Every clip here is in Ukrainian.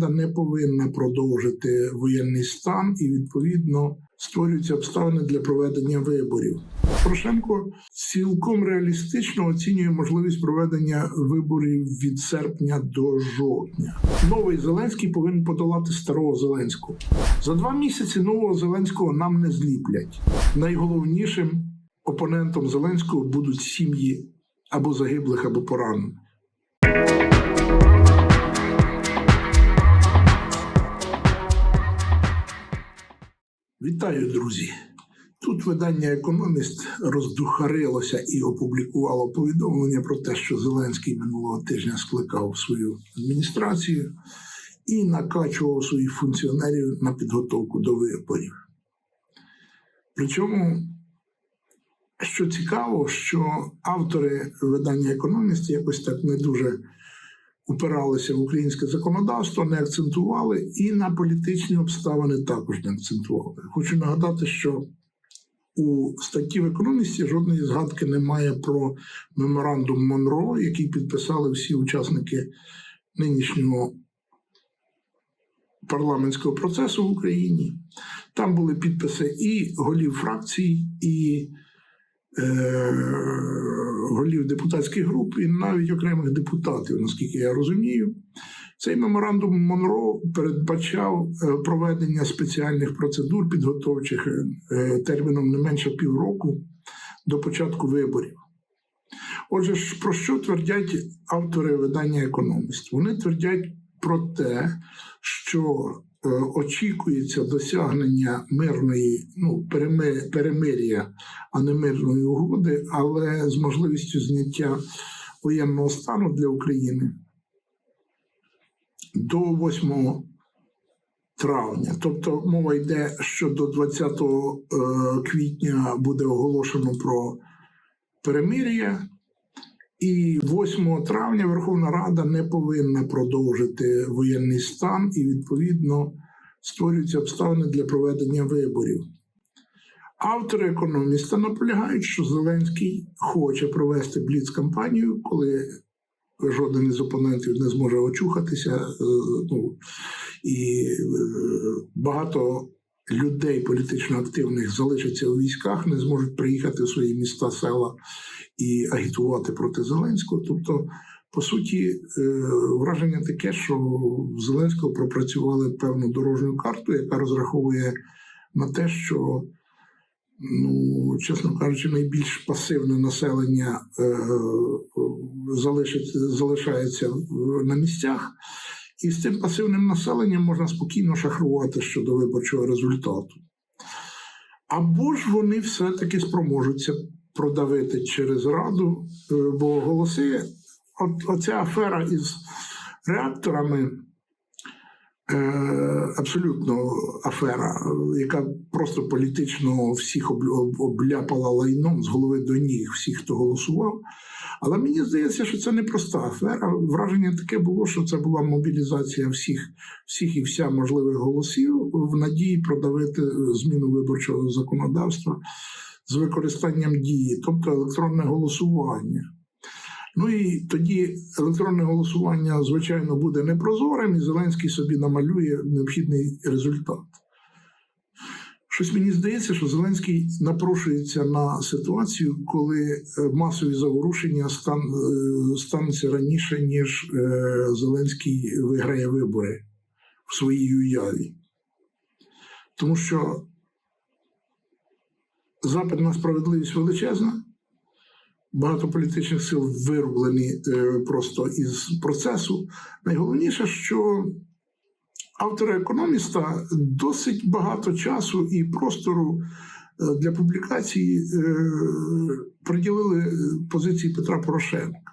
Рада не повинна продовжити воєнний стан і відповідно створюються обставини для проведення виборів. Порошенко цілком реалістично оцінює можливість проведення виборів від серпня до жовтня. Новий Зеленський повинен подолати старого Зеленського. За два місяці нового Зеленського нам не зліплять. Найголовнішим опонентом Зеленського будуть сім'ї або загиблих, або поранених. Вітаю, друзі! Тут видання Економіст роздухарилося і опублікувало повідомлення про те, що Зеленський минулого тижня скликав свою адміністрацію і накачував своїх функціонерів на підготовку до виборів. Причому, що цікаво, що автори видання Економіст якось так не дуже упиралися в українське законодавство, не акцентували і на політичні обставини також не акцентували. Хочу нагадати, що у статті в економісті жодної згадки немає про меморандум Монро, який підписали всі учасники нинішнього парламентського процесу в Україні. Там були підписи і голів фракцій, і голів депутатських груп, і навіть окремих депутатів, наскільки я розумію. Цей меморандум Монро передбачав е, проведення спеціальних процедур підготовчих е, терміном не менше півроку до початку виборів. Отже, про що твердять автори видання Економіст? Вони твердять про те, що е, очікується досягнення мирної, ну, переми- перемир'я, а не мирної угоди, але з можливістю зняття воєнного стану для України до 8 травня. Тобто мова йде, що до 20 е, квітня буде оголошено про перемир'я, і 8 травня Верховна Рада не повинна продовжити воєнний стан, і відповідно створюються обставини для проведення виборів. Автори економіста наполягають, що Зеленський хоче провести бліц-кампанію, коли жоден із опонентів не зможе очухатися. е, Ну, і е, багато людей політично активних залишаться у військах, не зможуть приїхати в свої міста, села і агітувати проти Зеленського. Тобто, по суті, е, враження таке, що в Зеленського пропрацювали певну дорожню карту, яка розраховує на те, що ну, чесно кажучи, найбільш пасивне населення е, залишається на місцях, і з цим пасивним населенням можна спокійно шахрувати щодо виборчого результату. Або ж вони все-таки спроможуться продавити через раду, е, бо голоси, от, оця афера із реакторами. Е, абсолютно афера, яка просто політично всіх об- об- обляпала лайном з голови до ніг, всіх, хто голосував. Але мені здається, що це не проста афера. Враження таке було, що це була мобілізація всіх, всіх і вся можливих голосів в надії продавити зміну виборчого законодавства з використанням дії, тобто електронне голосування. Ну і тоді електронне голосування, звичайно, буде непрозорим, і Зеленський собі намалює необхідний результат. Щось мені здається, що Зеленський напрошується на ситуацію, коли е, масові заворушення стан, е, стануться раніше, ніж е, Зеленський виграє вибори в своїй уяві. Тому що запит на справедливість величезна, багато політичних сил вирублені е, просто із процесу. Найголовніше, що автори економіста досить багато часу і простору е, для публікації е, приділили позиції Петра Порошенка.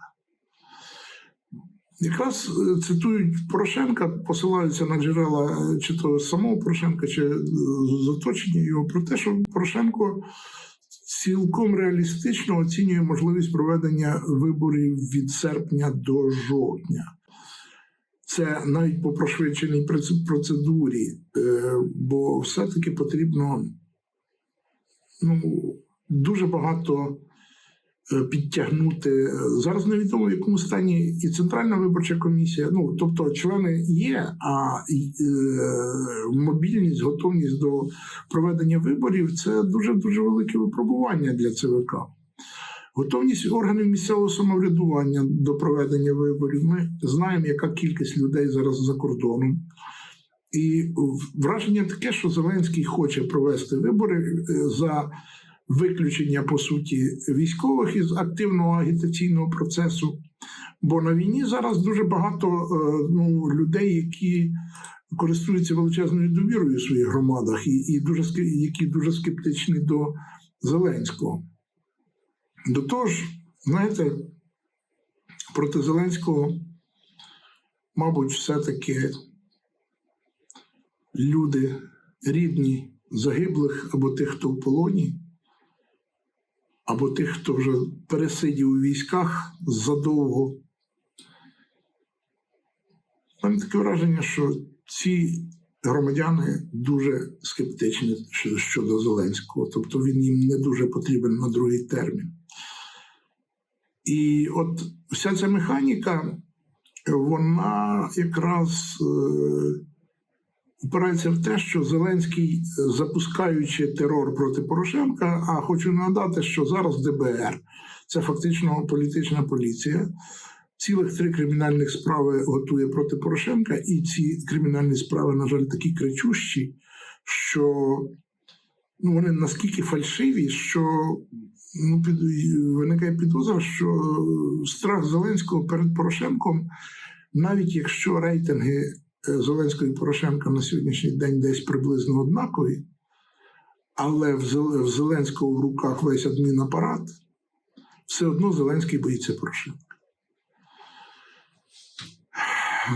Якраз е, цитують Порошенка, посилаються на джерела е, чи то самого Порошенка, чи е, з оточення його про те, що Порошенко цілком реалістично оцінює можливість проведення виборів від серпня до жовтня. Це навіть по прошвидшеній процедурі, е, бо все-таки потрібно ну, дуже багато е, підтягнути. Е, Зараз невідомо в якому стані і Центральна виборча комісія. Ну тобто, члени є, а мобільність, готовність до проведення виборів це дуже дуже велике випробування для ЦВК. Готовність органів місцевого самоврядування до проведення виборів. Ми знаємо, яка кількість людей зараз за кордоном. І враження таке, що Зеленський хоче провести вибори е, за виключення по суті військових із активного агітаційного процесу. Бо на війні зараз дуже багато е, ну, людей, які користуються величезною довірою в своїх громадах, і, і дуже які дуже скептичні до Зеленського. До того ж, знаєте, проти Зеленського, мабуть, все-таки люди рідні загиблих або тих, хто в полоні, або тих, хто вже пересидів у військах задовго. Мене таке враження, що ці громадяни дуже скептичні щодо Зеленського, тобто він їм не дуже потрібен на другий термін. І от вся ця механіка, вона якраз е, опирається в те, що Зеленський, е, запускаючи терор проти Порошенка, а хочу нагадати, що зараз ДБР це фактично політична поліція. Цілих три кримінальних справи готує проти Порошенка, і ці кримінальні справи, на жаль, такі кричущі, що ну, вони наскільки фальшиві, що ну, під, виникає підозра, що страх Зеленського перед Порошенком, навіть якщо рейтинги е, Зеленського і Порошенка на сьогоднішній день десь приблизно однакові, але в Зеленського в руках весь адмінапарат, все одно Зеленський боїться Порошенка.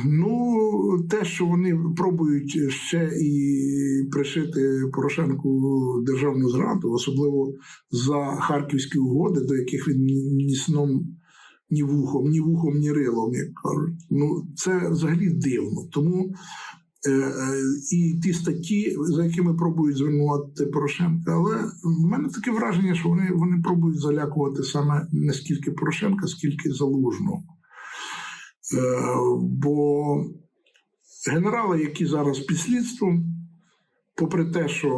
Ну, те, що вони пробують ще і пришити Порошенку державну зраду, особливо за харківські угоди, до яких він ні, сном, ні вухом, ні вухом, ні рилом, як кажуть. Ну, це взагалі дивно. Тому е, е, і ті статті, за якими пробують звинуватити Порошенка, але в мене таке враження, що вони, вони пробують залякувати саме не скільки Порошенка, скільки залужного. Е, бо генерали, які зараз під слідством, попри те, що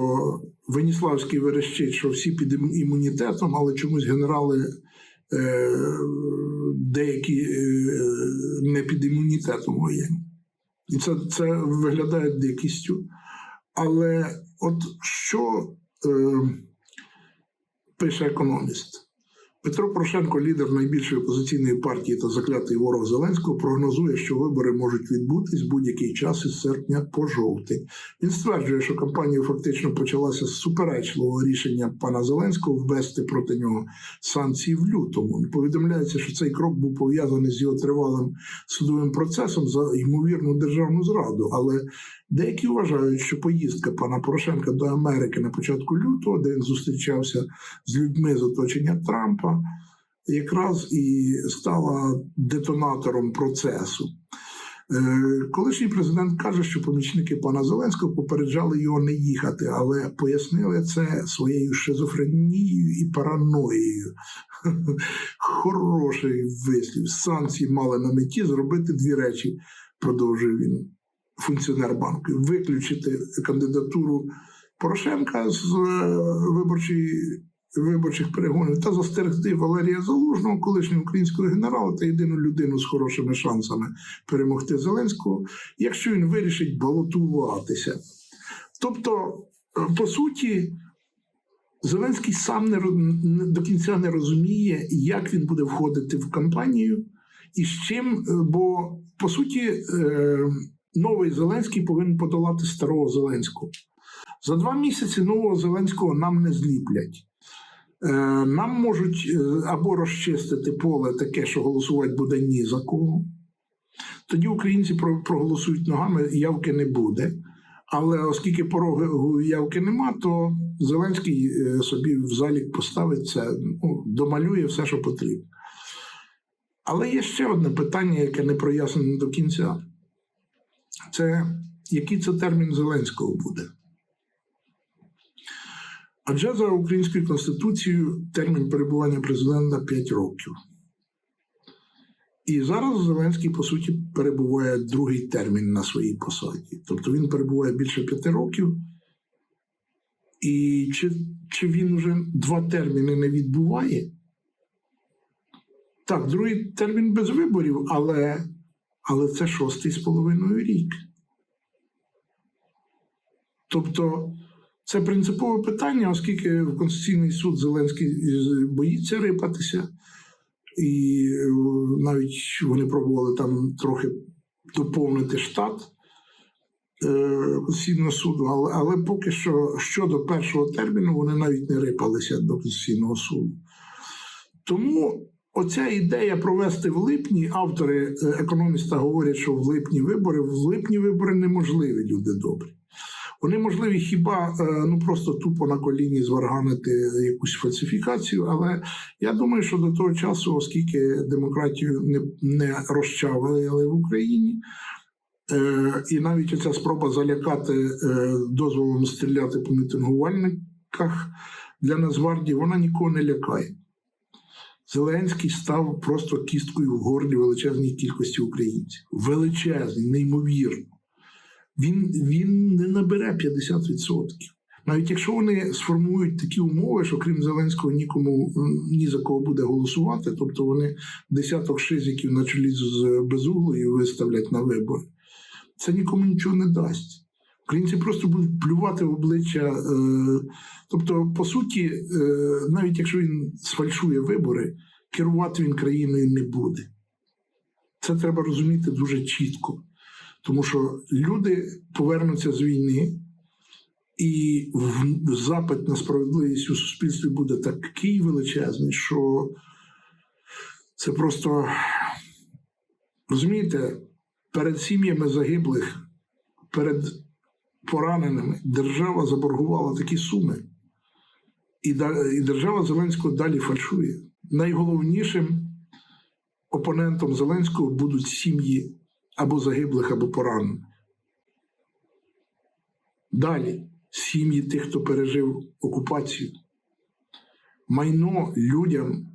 Веніславський верещить, що всі під імунітетом, але чомусь генерали е, деякі е, не під імунітетом воєнні. І це, це виглядає дикістю. Але от що е, пише економіст? Петро Порошенко, лідер найбільшої опозиційної партії та заклятий ворог Зеленського, прогнозує, що вибори можуть відбутись будь-який час із серпня по жовтень. Він стверджує, що кампанія фактично почалася з суперечливого рішення пана Зеленського ввести проти нього санкції в лютому. Повідомляється, що цей крок був пов'язаний з його тривалим судовим процесом за ймовірну державну зраду. Але деякі вважають, що поїздка пана Порошенка до Америки на початку лютого, де він зустрічався з людьми з оточення Трампа, якраз і стала детонатором процесу. Е, Колишній президент каже, що помічники пана Зеленського попереджали його не їхати, але пояснили це своєю шизофренією і параноєю. Хороший вислів. Санкції мали на меті зробити дві речі, продовжує він, функціонер банку: виключити кандидатуру Порошенка з е, виборчої виборчих перегонів та застерегти Валерія Залужного, колишнього українського генерала та єдину людину з хорошими шансами перемогти Зеленського, якщо він вирішить балотуватися. Тобто, е, по суті, Зеленський сам не, до кінця не розуміє, як він буде входити в кампанію і з чим, е, бо по суті, е, новий Зеленський повинен подолати старого Зеленського. За два місяці нового Зеленського нам не зліплять. Е, Нам можуть е, або розчистити поле таке, що голосувати буде ні за кого. Тоді українці проголосують ногами, явки не буде. Але оскільки порогу явки нема, то Зеленський е, собі в залік поставить це, ну, домалює все, що потрібно. Але є ще одне питання, яке не прояснено до кінця. Це який це термін Зеленського буде? Адже за українською конституцією термін перебування президента 5 років. І зараз Зеленський, по суті, перебуває другий термін на своїй посаді. Тобто він перебуває більше п'яти років. І чи, чи він вже два терміни не відбуває? Так, другий термін без виборів, але, але це шостий з половиною рік. Тобто це принципове питання, оскільки в Конституційний суд Зеленський боїться рипатися, і е, навіть вони пробували там трохи доповнити штат е, Конституційного суду, але, але поки що щодо першого терміну вони навіть не рипалися до Конституційного суду. Тому оця ідея провести в липні, автори е, економіста говорять, що в липні вибори, в липні вибори неможливі, люди добрі. Вони можливі хіба е, ну просто тупо на коліні зварганити якусь фальсифікацію, але я думаю, що до того часу, оскільки демократію не, не розчавили в Україні, е, і навіть ця спроба залякати е, дозволом стріляти по мітингувальниках для Нацгвардії, вона нікого не лякає. Зеленський став просто кісткою в горлі величезній кількості українців. Величезний, неймовірно він, він не набере 50%. Навіть якщо вони сформують такі умови, що крім Зеленського нікому ні за кого буде голосувати, тобто вони десяток шизиків на чолі з безуглою виставлять на вибори, це нікому нічого не дасть. Українці просто будуть плювати в обличчя. Е, тобто, по суті, е, навіть якщо він сфальшує вибори, керувати він країною не буде. Це треба розуміти дуже чітко. Тому що люди повернуться з війни, і запит на справедливість у суспільстві буде такий величезний, що це просто розумієте, перед сім'ями загиблих, перед пораненими держава заборгувала такі суми. І, держава Зеленського далі фальшує. Найголовнішим опонентом Зеленського будуть сім'ї або загиблих, або поранених. Далі сім'ї тих, хто пережив окупацію. Майно людям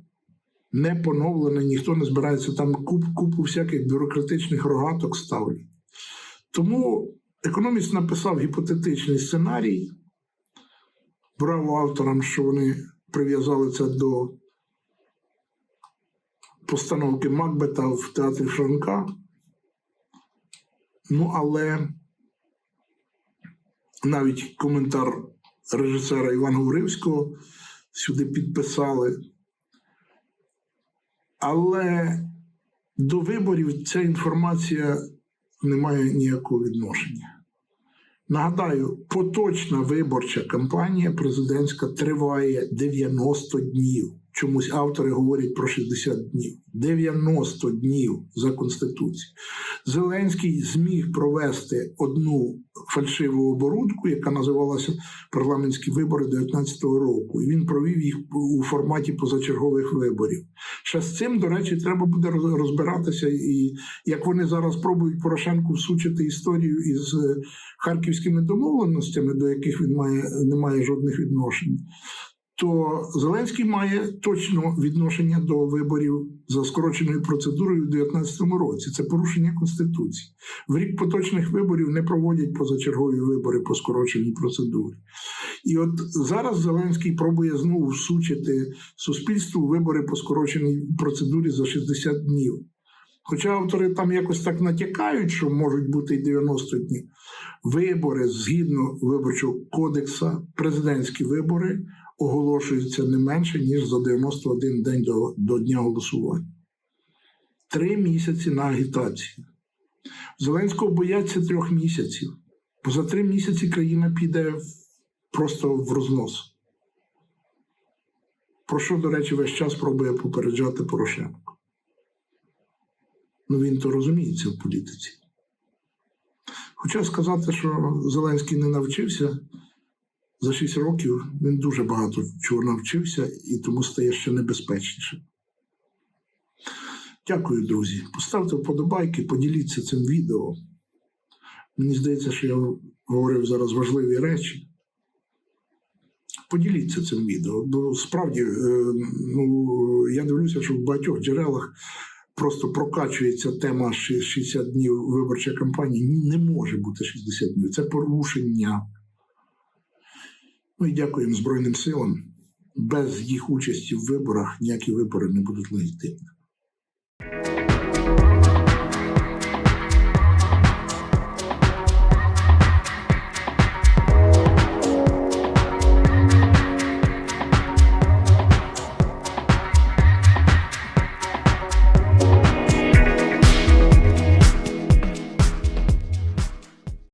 не поновлене, ніхто не збирається там куп, купу всяких бюрократичних рогаток ставлять. Тому економіст написав гіпотетичний сценарій. Браво авторам, що вони прив'язали це до постановки Макбета в театрі Франка. Ну, але навіть коментар режисера Івана Гуривського сюди підписали. Але до виборів ця інформація не має ніякого відношення. Нагадаю, поточна виборча кампанія президентська триває 90 днів. Чомусь автори говорять про 60 днів. 90 днів за Конституцією. Зеленський зміг провести одну фальшиву оборудку, яка називалася парламентські вибори 19-го року. І він провів їх у форматі позачергових виборів. Ще з цим, до речі, треба буде розбиратися, і як вони зараз пробують Порошенку всучити історію із е, харківськими домовленостями, до яких він має не має жодних відношень. То Зеленський має точно відношення до виборів за скороченою процедурою в 2019 році. Це порушення конституції. В рік поточних виборів не проводять позачергові вибори по скороченій процедурі. І от зараз Зеленський пробує знову всучити суспільству вибори по скороченій процедурі за 60 днів. Хоча автори там якось так натякають, що можуть бути і 90 днів. Вибори згідно виборчого кодексу, президентські вибори оголошуються не менше, ніж за 91 день до, до дня голосування. Три місяці на агітацію. Зеленського бояться трьох місяців, бо за три місяці країна піде просто в рознос. Про що, до речі, весь час пробує попереджати Порошенко. Ну він то розуміється в політиці. Хоча сказати, що Зеленський не навчився за 6 років, він дуже багато чого навчився і тому стає ще небезпечніше. Дякую, друзі. Поставте вподобайки, поділіться цим відео. Мені здається, що я говорив зараз важливі речі. Поділіться цим відео. Бо справді, е, ну я дивлюся, що в багатьох джерелах просто прокачується тема ши- 60 днів виборчої кампанії. Не може бути 60 днів. Це порушення. Ну і дякуємо Збройним силам. Без їх участі в виборах ніякі вибори не будуть легітимні.